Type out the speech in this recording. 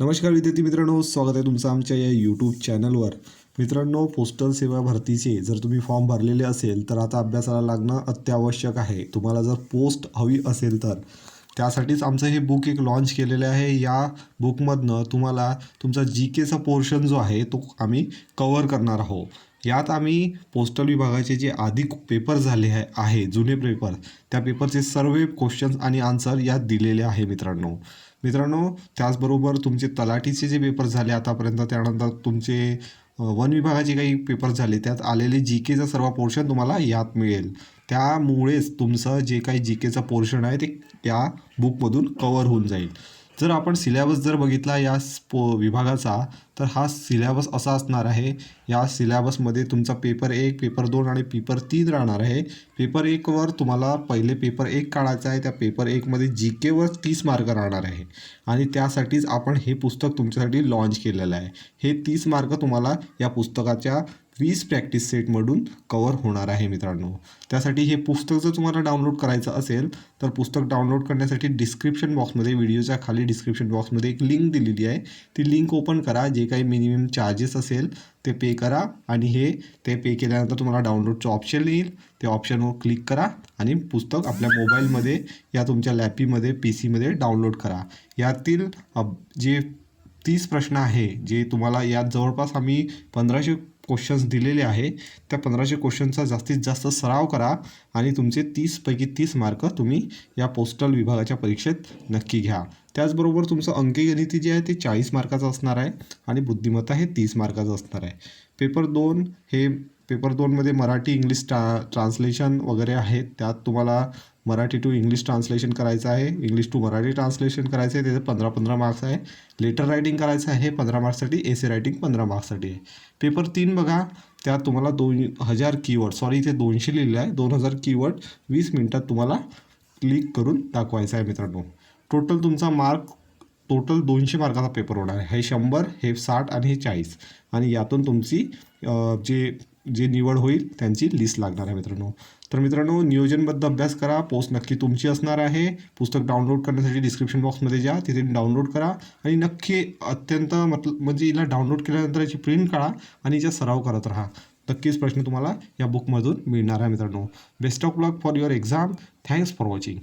नमस्कार विद्यार्थी मित्रांनो स्वागत आहे तुमचं आमच्या या यूट्यूब चॅनलवर मित्रांनो पोस्टल सेवा भरतीचे जर तुम्ही फॉर्म भरलेले असेल तर आता अभ्यासाला लागणं अत्यावश्यक आहे. तुम्हाला जर पोस्ट हवी असेल तर त्यासाठीच आमचं हे बुक एक लॉन्च केलेलं आहे. या बुकमधनं तुम्हाला तुमचा जी केचा पोर्शन जो आहे तो आम्ही कवर करणार आहोत. यात आम्ही पोस्टल विभागाचे जे आधी पेपर झाले आहे आहे जुने पेपर त्या पेपरचे सर्व क्वेश्चन्स आणि आन्सर यात दिलेले आहे मित्रांनो. मित्रांनो त्याचबरोबर तुमचे तलाठीचे जे पेपर झाले आतापर्यंत त्यानंतर तुमचे वन विभागाचे काही पेपर झाले त्यात आलेले जी केचा सर्व पोर्शन तुम्हाला यात मिळेल. त्यामुळेच तुमचं जे काही जी केचं पोर्शन आहे ते या बुकमधून कवर होऊन जाईल. जर आपण सिलॅबस जर बघितला या स्पो विभागाचा तर हा सिलॅबस असा असणार आहे. या सिलॅबसमध्ये तुमचा पेपर एक पेपर दोन आणि पेपर तीन राहणार आहे. पेपर एकवर तुम्हाला पहिले पेपर एक काढायचा आहे. त्या पेपर एकमध्ये जी केवर तीस मार्क राहणार आहे. आणि त्यासाठीच आपण हे पुस्तक तुमच्यासाठी लॉन्च केलेलं आहे. हे तीस मार्क तुम्हाला या पुस्तकाच्या वीस प्रॅक्टिस सेटमधून कवर होणार आहे मित्रांनो. त्यासाठी हे पुस्तक जर तुम्हाला डाउनलोड करायचं असेल तर पुस्तक डाउनलोड करण्यासाठी डिस्क्रिप्शन बॉक्समध्ये व्हिडिओच्या खाली डिस्क्रिप्शन बॉक्समध्ये एक लिंक दिलेली आहे. ती लिंक ओपन करा. जे काही मिनिमम चार्जेस असेल ते पे करा. आणि हे ते पे केल्यानंतर तुम्हाला डाउनलोडचं ऑप्शन येईल. ते ऑप्शनवर क्लिक करा आणि पुस्तक आपल्या मोबाईलमध्ये या तुमच्या लॅपीमध्ये पी सीमध्ये डाउनलोड करा. यातील अब- जे तीस प्रश्न आहे जे तुम्हाला यात जवळपास आम्ही पंधराशे क्वेश्चन्स दिलेले आहे त्या पंधराशे क्वेश्चनचा जास्तीत जास्त सराव करा आणि तुमचे तीसपैकी तीस मार्क तुम्ही या पोस्टल विभागाच्या परीक्षेत नक्की घ्या. त्याचबरोबर तुमचं अंकगणिती जे आहे ते चाळीस मार्काचं असणार आहे आणि बुद्धिमत्ता हे तीस मार्काचं असणार आहे. पेपर दोन हे पेपर दोनमध्ये मराठी इंग्लिश ट्रा ट्रान्सलेशन वगैरे आहेत त्यात तुम्हाला मराठी टू इंग्लिश ट्रान्सलेशन करायचं आहे. इंग्लिश टू मराठी ट्रान्सलेशन करायचं आहे. त्याचे पंधरा पंधरा मार्क्स आहे. लेटर रायटिंग करायचं आहे. पंधरा मार्क्ससाठी एसे रायटिंग पंधरा मार्क्ससाठी आहे. पेपर तीन बघा. त्यात तुम्हाला दोन हजार कीवर्ड सॉरी इथे दोनशे लिहिलं आहे. दोन हजार कीवर्ड वीस मिनटात तुम्हाला क्लिक करून दाखवायचं आहे मित्रांनो. टोटल तुमचा मार्क टोटल दोनशे मार्काचा पेपर होणार आहे. हे शंभर हे साठ आणि हे चाळीस. आणि यातून तुमची जे जे निवड होईल त्यांची लिस्ट लागणार आहे मित्रांनो. तर मित्रांनो नियोजनबद्ध अभ्यास करा. पोस्ट नक्की तुमची असणार आहे. पुस्तक डाउनलोड करण्यासाठी डिस्क्रिप्शन बॉक्समध्ये जा. तिथे डाउनलोड करा. आणि नक्की अत्यंत मतलब म्हणजे हिला डाउनलोड केल्यानंतर याची प्रिंट काढा आणि याचा सराव करत राहा. नक्कीच प्रश्न तुम्हाला या बुकमधून मिळणार आहे मित्रांनो. Best of luck for your exam thanks for watching